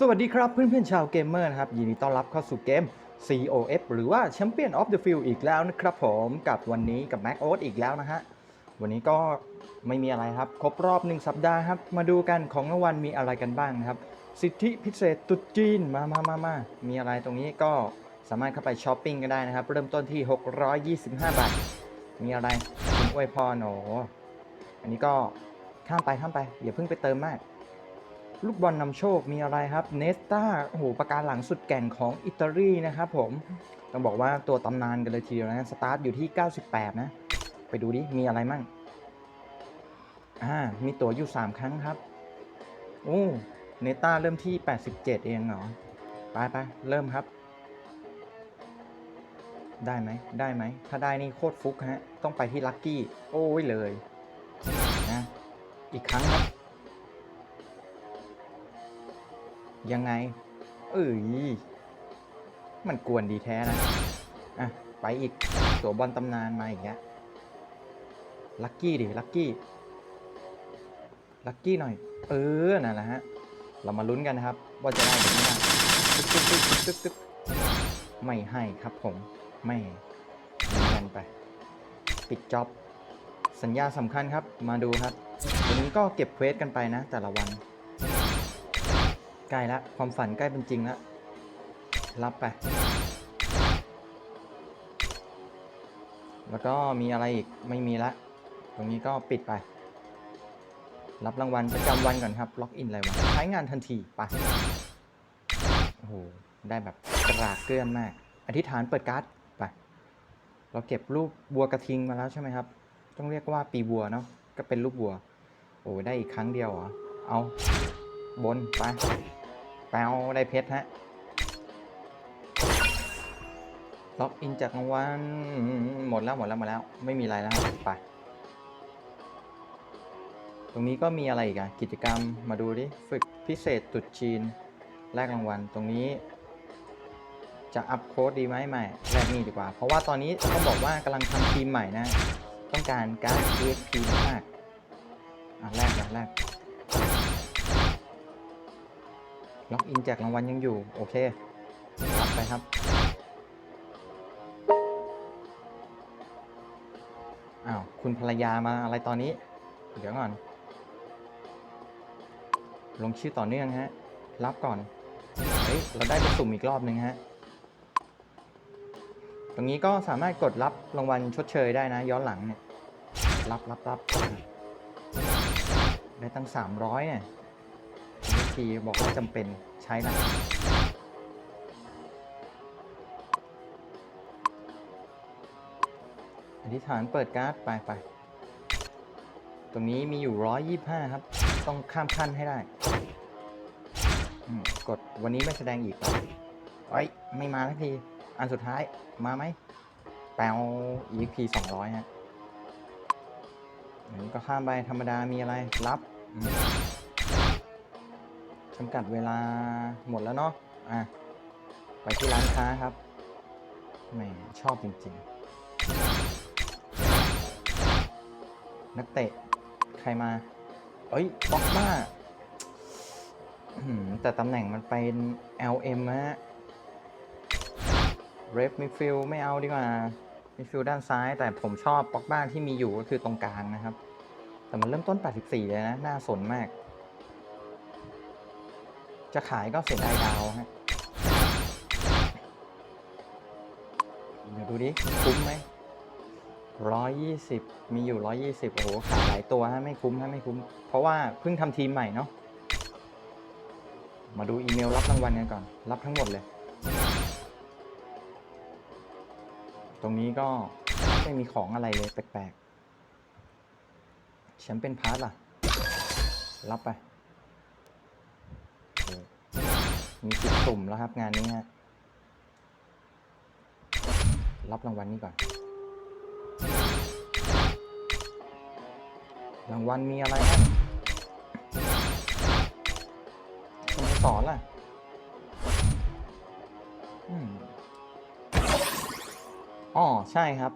สวัสดีครับเพื่อนๆชาวเกมเมอร์นะครับ ยินดีต้อนรับเข้าสู่เกม COF หรือว่า Champion of the Field อีกแล้วนะครับผมกับวันนี้กับ Mac o a t อีกแล้วนะฮะ วันนี้ก็ไม่มีอะไรครับ ครบรอบ1สัปดาห์ครับ มาดูกันของรางวัลมีอะไรกันบ้างนะครับ สิทธิพิเศษตรุษจีนมามามามามีอะไรตรงนี้ก็สามารถเข้าไปช้อปปิ้งกันได้นะครับ เริ่มต้นที่ 625 บาท มีอะไรคุณอวยพรโหนอันนี้ก็ข้ามไปข้ามไปอย่าเพิ่งไปเติมมาก ลูกบอลนำโชคมีอะไรครับเนสตาโอ้โหประการหลังสุดแก่งของอิตาลีนะครับผม ต้องบอกว่าตัวตำนานกันเลยทีเดียวนะสตาร์ทอยู่ที่ 98 นะ ไปดูดิ มีอะไรมั่งอ่ามีตัวอยู่ 3 ครั้งครับโอ้เนต้าเริ่มที่ 87 เองเหรอ ไปไปเริ่มครับ ได้ไหมได้ไหม ถ้าได้นี่โคตรฟุกฮะ ต้องไปที่ลัคกี้ โอ้ยเลยนะอีกครั้งครับ ยังไง เอ้ย มันกวนดีแท้นะ อะ ไปอีก ตัวบอลตำนานมาอีกแล้วลัคกี้ดิ ลัคกี้ ลัคกี้หน่อย เออ นั่นแหละฮะ เรามาลุ้นกันนะครับ ว่าจะได้หรือไม่ได้ตึ๊กตึ๊กตึ๊กตึ๊กตึ๊กไม่ให้ครับผม ไม่กันไป ปิดจ็อบ สัญญาสำคัญครับ มาดูครับวันนี้ก็เก็บเควสกันไปนะ แต่ละวัน ใกล้แล้วความฝันใกล้เป็นจริงแล้วรับไป แล้วก็มีอะไรอีกไม่มีละ ตรงนี้ก็ปิดไป รับรางวัลประจำวันก่อนครับ ล็อกอินอะไรวะใช้งานทันทีไปโอ้โห ได้แบบกระราเกลื่อนมาก อธิษฐานเปิดการ์ดไป เราเก็บรูปบัวกระทิงมาแล้วใช่ไหมครับ ต้องเรียกว่าปีบัวเนาะ ก็เป็นรูปบัว โอ้ได้อีกครั้งเดียวเหรอ เอาบนไป แปวได้เพชรฮะล็อกอินจากรางวัลหมดแล้วหมดแล้วหมดแล้ว ไม่มีอะไรแล้วไป ตรงนี้ก็มีอะไรอีกอะกิจกรรมมาดูดิ ฝึกพิเศษตุดจีน แลกรางวัล ตรงนี้ จะอัพโค้ดดีไหมไม่แลกนี่ดีกว่า เพราะว่าตอนนี้ต้องบอกว่ากำลังทำทีมใหม่นะ ต้องการการ์ด EXP มากอะแลกนะแลก ล็อกอินแจกรางวัลยังอยู่ โอเค ไปครับ อ้าว คุณภรรยามาอะไรตอนนี้ เดี๋ยวก่อน ลงชื่อต่อเนื่องฮะ รับก่อน เฮ้ย เราได้ไปสุ่มอีกรอบหนึ่งฮะ ตรงนี้ก็สามารถกดรับรางวัลชดเชยได้นะ ย้อนหลังเนี่ย รับรับรับได้ตั้ง 300เนี่ย ทีบอกว่าจำเป็นใช้นะอธิษฐานเปิดการ์ดไปไป ตรงนี้มีอยู่125ครับ ต้องข้ามขั้นให้ได้ กดวันนี้ไม่แสดงอีกเอ้ยไม่มาทักที อันสุดท้ายมาไหมแปล EXP 200ฮะอันนี้ก็ข้ามไปธรรมดามีอะไร รับำกัดเวลาหมดแล้วเนาะอะไปที่ร้านค้าครับแหมชอบจริง ๆ นักเตะ ใครมา เอ้ยบ็อกบ้าแต่ตำแหน่งมันเป็น LM ฮะเรฟมิฟิลไม่เอาดีกว่ามิฟิลด้านซ้าย แต่ผมชอบบ็อกบ้าที่มีอยู่ก็คือตรงกลางนะครับ แต่มันเริ่มต้น 84 เลยนะ น่าสนมาก จะขายก็เสียดายดาวฮะเดี๋ยวดูดิคุ้มไหมร้อยยี่สิบมีอยู่ร้อยยี่สิบโอ้โหขายหลายตัวฮะไม่คุ้มฮะไม่คุ้ม เพราะว่าเพิ่งทำทีมใหม่เนาะมาดูอีเมลรับรางวัลกันก่อน รับทั้งหมดเลย ตรงนี้ก็ไม่มีของอะไรเลยแปลกๆแชมเปี้ยนพาร์ทล่ะ รับไปโอ้ มีสิบสุ่มแล้วครับงานนี้ฮะ รับรางวัลนี้ก่อน รางวัลมีอะไรครับสโมสรล่ะอ๋อใช่ครับ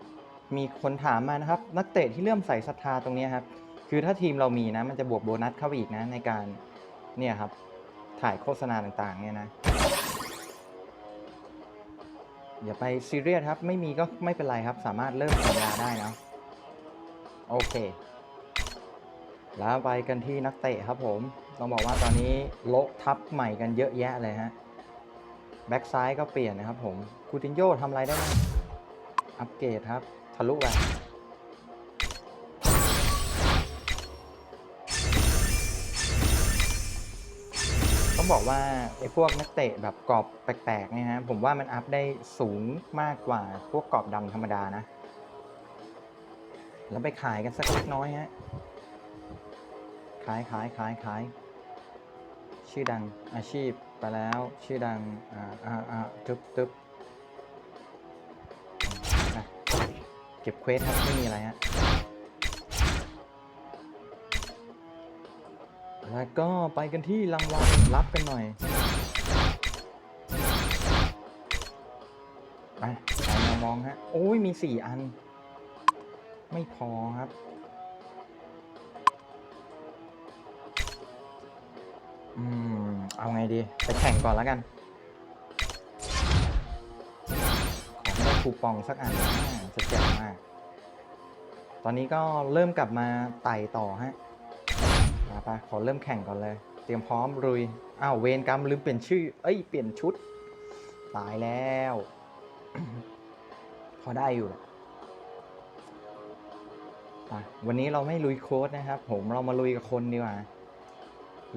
มีคนถามมานะครับ นักเตะที่เริ่อมใส่ศรัทธาตรงนี้ครับ คือถ้าทีมเรามีนะ มันจะบวกโบนัสเข้าไปอีกนะในการเนี่ยครับ ถ่ายโฆษณาต่างๆ เนี่ยนะ อย่าไปซีเรียสครับ ไม่มีก็ไม่เป็นไรครับ สามารถเริ่มสัญญาได้นะ โอเค แล้วไปกันที่นักเตะครับผม ต้องบอกว่าตอนนี้โละทับใหม่กันเยอะแยะเลยฮะ แบ็กซ้ายก็เปลี่ยนนะครับผม คูตินโยทำอะไรได้บ้างอัปเกรดครับ ทะลุไป ต้องบอกว่าไอ้พวกนักเตะแบบกรอบแปลกๆเนี่ยฮะผมว่ามันอัพได้สูงมากกว่าพวกกรอบดำธรรมดานะ แล้วไปขายกันสักเล็กน้อยฮะขายขายขายขายชื่อดังอาชีพไปแล้ว ชื่อดังอ่าอ่าอ่าตึ๊บตึ๊บเก็บเควสครับไม่มีอะไรฮะ แล้วก็ไปกันที่รางวัลรับกันหน่อยไปมามองฮะ โอ้ยมีสี่อัน ไม่พอครับ อืม เอาไงดี ไปแข่งก่อนแล้วกันขอได้คูปองสักอันนะจะเจ๋งมาก ตอนนี้ก็เริ่มกลับมาไต่ต่อฮะ ไปขอเริ่มแข่งก่อนเลย เตรียมพร้อมรุยอ้าวเวรกรรมลืมเปลี่ยนชื่อ เอ้ยเปลี่ยนชุด ตายแล้ว พอได้อยู่แหละวันนี้เราไม่ลุยโค้ดนะครับ ผมเรามาลุยกับคนดีกว่า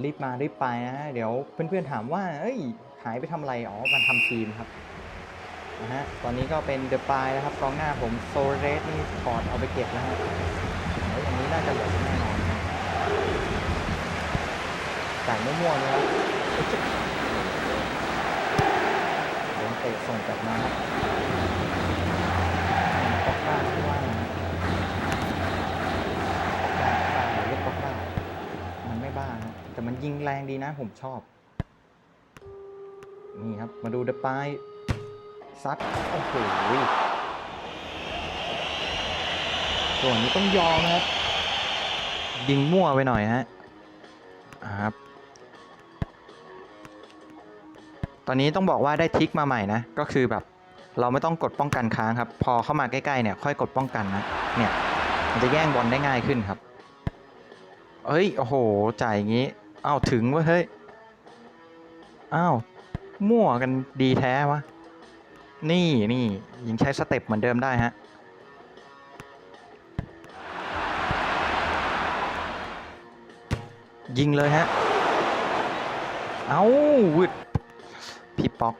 รีบมารีบไปนะ เดี๋ยวเพื่อนๆถามว่า เอ้ย หายไปทำอะไร อ๋อ มันทำทีมครับนะฮะ ตอนนี้ก็เป็นเดอะปายนะครับกองหน้าผมโซเรสนี่ถอดเอาไปเก็บแล้วฮะเฮ้ยอย่างนี้น่าจะหลือแน่นอนนะ จ่ายมั่วๆนะครับโดนเตะส่งกลับมาครับป๊อกบ้าที่ว่านะป๊อกบ้าป๊อกาเรียกป๊อกบ้ามันไม่บ้าครับแต่มันยิงแรงดีนะผมชอบ นี่ครับ มาดูเดปายซัดโอ้โหส่วนนี้ต้องยอมนะครับยิงมั่วไปหน่อยฮะครับ ตอนนี้ต้องบอกว่าได้ทิกมาใหม่นะ ก็คือแบบเราไม่ต้องกดป้องกันค้างครับ พอเข้ามาใกล้ๆเนี่ยค่อยกดป้องกันนะ เนี่ยมันจะแย่งบอลได้ง่ายขึ้นครับเอ้ย โอ้โห จ่ายอย่างงี้ อ้าวถึงวะเฮ้ย อ้าว มั่วกันดีแท้วะ นี่นี่ยังใช้สเต็ปเหมือนเดิมได้ฮะ ยิงเลยฮะ เอาวึด พี่ป๊อก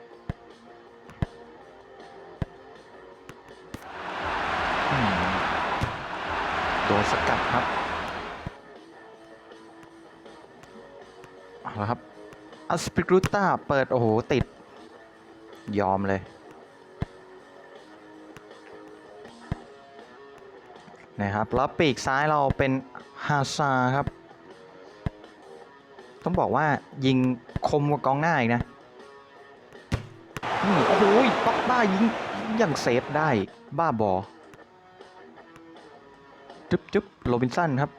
โดนสกัดครับเอาละครับอัสปิกรูต้าเปิด โอ้โห ติด ยอมเลยนะครับแล้วปีกซ้ายเราเป็นฮาซาครับ ต้องบอกว่ายิงคมกว่ากองหน้าอีกนะ บ้ายิงยังเซฟได้บ้าบอจึ๊บจึ๊บโรบินสันครับ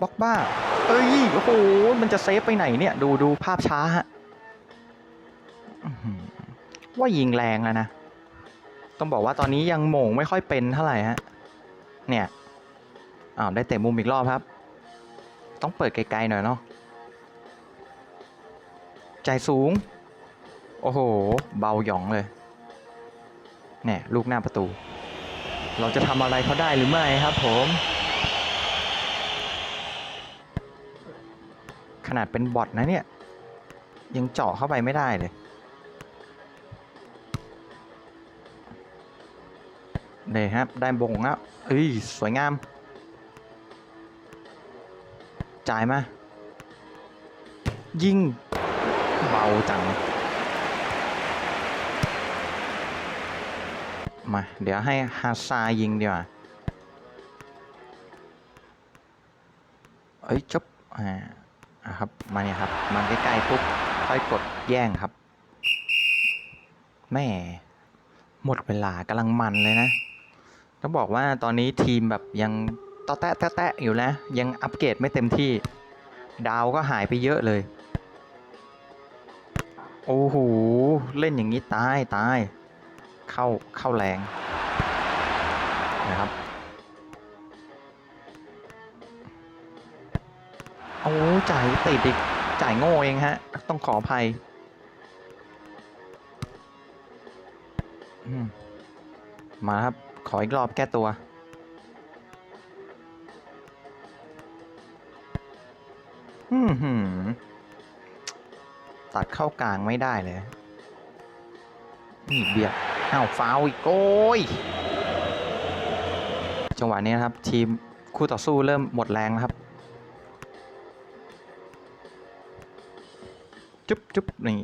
บ็อกบ้า เอ้ย โอ้โห มันจะเซฟไปไหนเนี่ย ดูดูภาพช้าฮะว่ายิงแรงแล้วนะ ต้องบอกว่าตอนนี้ยังโม่งไม่ค่อยเป็นเท่าไหร่ฮะ เนี่ย อ้าว ได้เตะมุมอีกรอบครับ ต้องเปิดไกลๆหน่อยเนาะ ใจสูง โอ้โห เบาหยองเลยเนี่ยลูกหน้าประตู เราจะทำอะไรเขาได้หรือไม่ครับผม ขนาดเป็นบอทนะเนี่ย ยังเจาะเข้าไปไม่ได้เลยนี่ครับ ได้บงแล้วเอ้ย สวยงาม จ่ายมา ยิง เบาจัง มา เดี๋ยวให้ฮาซายิงดีกว่าเอ้ยจบอ่าครับ มาเนี่ยครับ มาใกล้ๆปุ๊บ ค่อยกดแย่งครับ แม่ หมดเวลากำลังมันเลยนะ ต้องบอกว่าตอนนี้ทีมแบบยังตอแตะแตะแตะอยู่นะ ยังอัปเกรดไม่เต็มที่ ดาวก็หายไปเยอะเลย โอ้โห เล่นอย่างนี้ตายตาย เข้าเข้าแรงนะครับโอ้จ่ายติดอีกจ่ายโง่เองฮะ ต้องขออภัยมาครับ ขออีกรอบแก้ตัวอืมหืมตัดเข้ากลางไม่ได้เลย นี่เบียด อ้าวฟาวอีกโอ้ยจังหวะนี้นะครับ ทีมคู่ต่อสู้เริ่มหมดแรงแล้วครับ จุ๊บจุ๊บนี่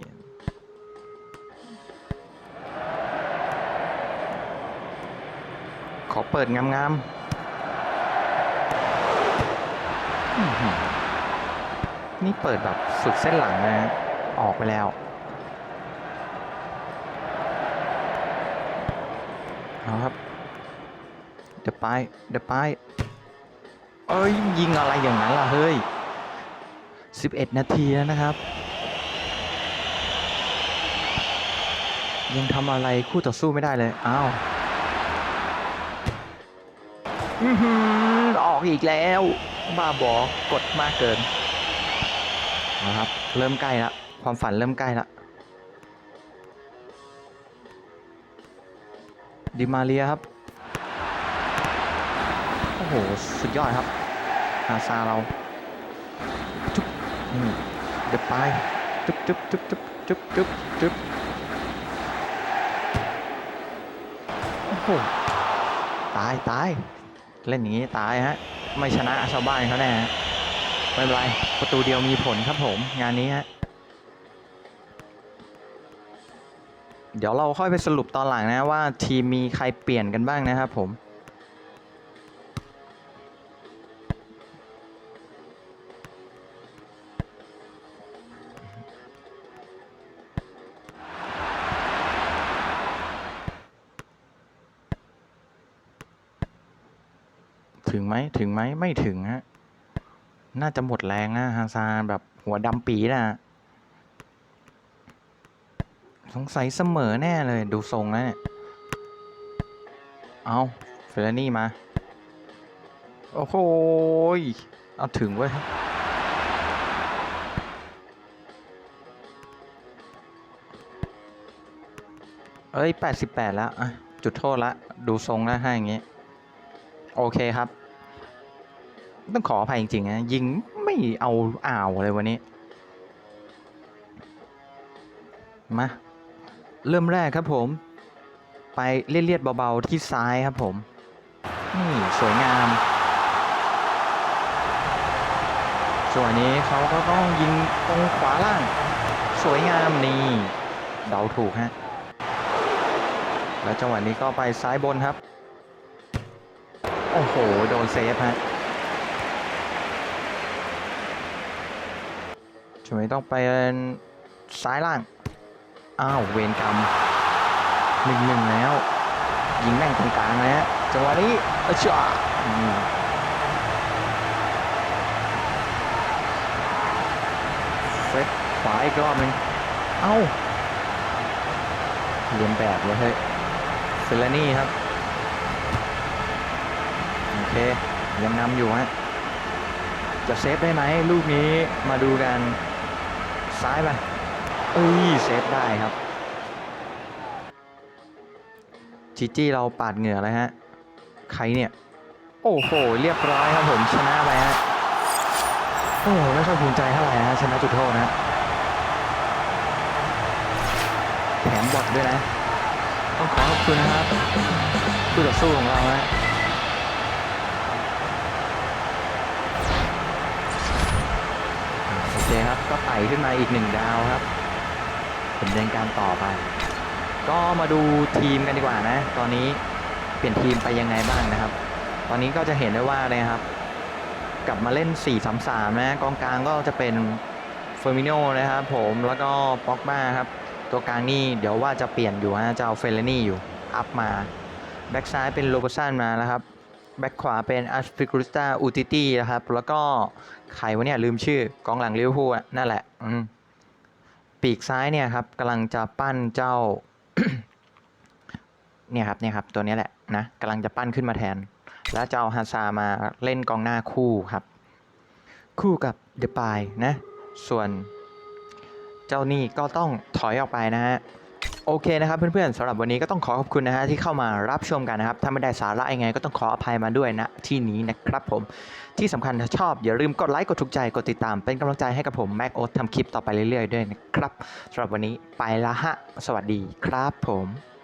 ขอเปิดงามๆนี่เปิดแบบสุดเส้นหลังนะ ออกไปแล้ว เอาครับ เดี๋ยวไปเดี๋ยวไปเอ้ยยิงอะไรอย่างนั้นล่ะเฮ้ย 11 นาทีแล้วนะครับ ยังทำอะไรคู่ต่อสู้ไม่ได้เลยอ้าวอือหือออกอีกแล้ว บ้าบอกดมากเกินนะครับ เริ่มใกล้ละความฝันเริ่มใกล้ละ ดิมาเรียครับ โอ้โห สุดยอดครับ อาซาเรา จุ๊บเดี๋ยวไปจุ๊บจุ๊บจุ๊บจุ๊บจุ๊บจุ๊บจุ๊บโอ้โห ตายตาย เล่นอย่างนี้ตายฮะ ไม่ชนะชาวบ้านเขาแน่ฮะไม่เป็นไร ประตูเดียวมีผลครับผม งานนี้ฮะ เดี๋ยวเราค่อยไปสรุปตอนหลังนะว่าทีมมีใครเปลี่ยนกันบ้างนะครับผมถึงไหมถึงไหมไม่ถึงฮะ น่าจะหมดแรงนะฮาซาแบบหัวดำปีนะ สงสัยเสมอแน่เลย ดูทรงแล้วเนี่ย เอาเฟรนี่มา โอ้โหเอาถึงเว้ยเอ้ย 88 แล้ว อะ จุดโทษละ ดูทรงแล้วให้อย่างงี้ โอเคครับ ต้องขออภัยจริงๆนะ ยิงไม่เอาอ่าวเลยวันนี้ มา เริ่มแรกครับผม ไปเลียดๆเบาๆที่ซ้ายครับผม นี่สวยงามส่วนนี้เขาก็ต้องยิงตรงขวาล่าง สวยงามนี่เดาถูกฮะแล้วจังหวะนี้ก็ไปซ้ายบนครับ โอ้โห โดนเซฟฮะช่วยต้องไปซ้ายล่าง อ้าวเวรกรรมหนึ่งหนึ่งแล้ว ยิงแม่งตรงกลางนะฮะจังหวะนี้เออจ้าเซตขวาอีกรอบหนึ่งเอ้าเรียนแบบเลยเฮ้ยเซเลนี่ครับ โอเค ยังนำอยู่ฮะจะเซฟได้ไหมลูกนี้มาดูกันซ้ายไป เอ้ยเซฟได้ครับจีจี้เราปาดเหงื่อเลยฮะ ใครเนี่ย โอ้โห เรียบร้อยครับผมชนะไปฮะ โอ้โห ไม่ค่อยภูมิใจเท่าไหร่นะชนะจุดโทษนะ แถมบอดด้วยนะ ต้องขอขอบคุณนะครับคู่ต่อสู้ของเราฮะโอเคครับ ก็ไต่ขึ้นมาอีกหนึ่งดาวครับ ดำเนินการต่อไป ก็มาดูทีมกันดีกว่านะ ตอนนี้เปลี่ยนทีมไปยังไงบ้างนะครับ ตอนนี้ก็จะเห็นได้ว่านะครับ กลับมาเล่น 4-3-3 นะ กองกลางก็จะเป็นเฟอร์มิโนนะครับผมแล้วก็ป็อกบ้าครับ ตัวกลางนี่เดี๋ยวว่าจะเปลี่ยนอยู่ฮะจะเอาเฟลนี่อยู่ อัพมาแบ็กซ้ายเป็นโลโบซันมาแล้วครับแบ็คขวาเป็นอัสฟิก r สตาอูติตี้นะครับ แล้วก็ใครวะเนี่ยลืมชื่อกองหลังลิเวอร์พูลนั่นแหละ อืม ปีกซ้ายเนี่ยครับกำลังจะปั้นเจ้าเนี่ยครับเนี่ยครับตัวนี้แหละนะกำลังจะปั้นขึ้นมาแทน แล้วจะเอาฮาซามาเล่นกองหน้าคู่ครับ คู่กับเดปายนะ ส่วนเจ้านี่ก็ต้องถอยออกไปนะฮะ โอเคนะครับเพื่อนๆสำหรับวันนี้ก็ต้องขอขอบคุณนะฮะที่เข้ามารับชมกันนะครับถ้าไม่ได้สาระยังไงก็ต้องขออภัยมาด้วยนะที่นี้นะครับผมที่สำคัญถ้าชอบอย่าลืมกดไลค์กดถูกใจกดติดตามเป็นกำลังใจให้กับผมแม็กโอ๊ตทำคลิปต่อไปเรื่อยๆด้วยนะครับสำหรับวันนี้ไปละฮะสวัสดีครับผม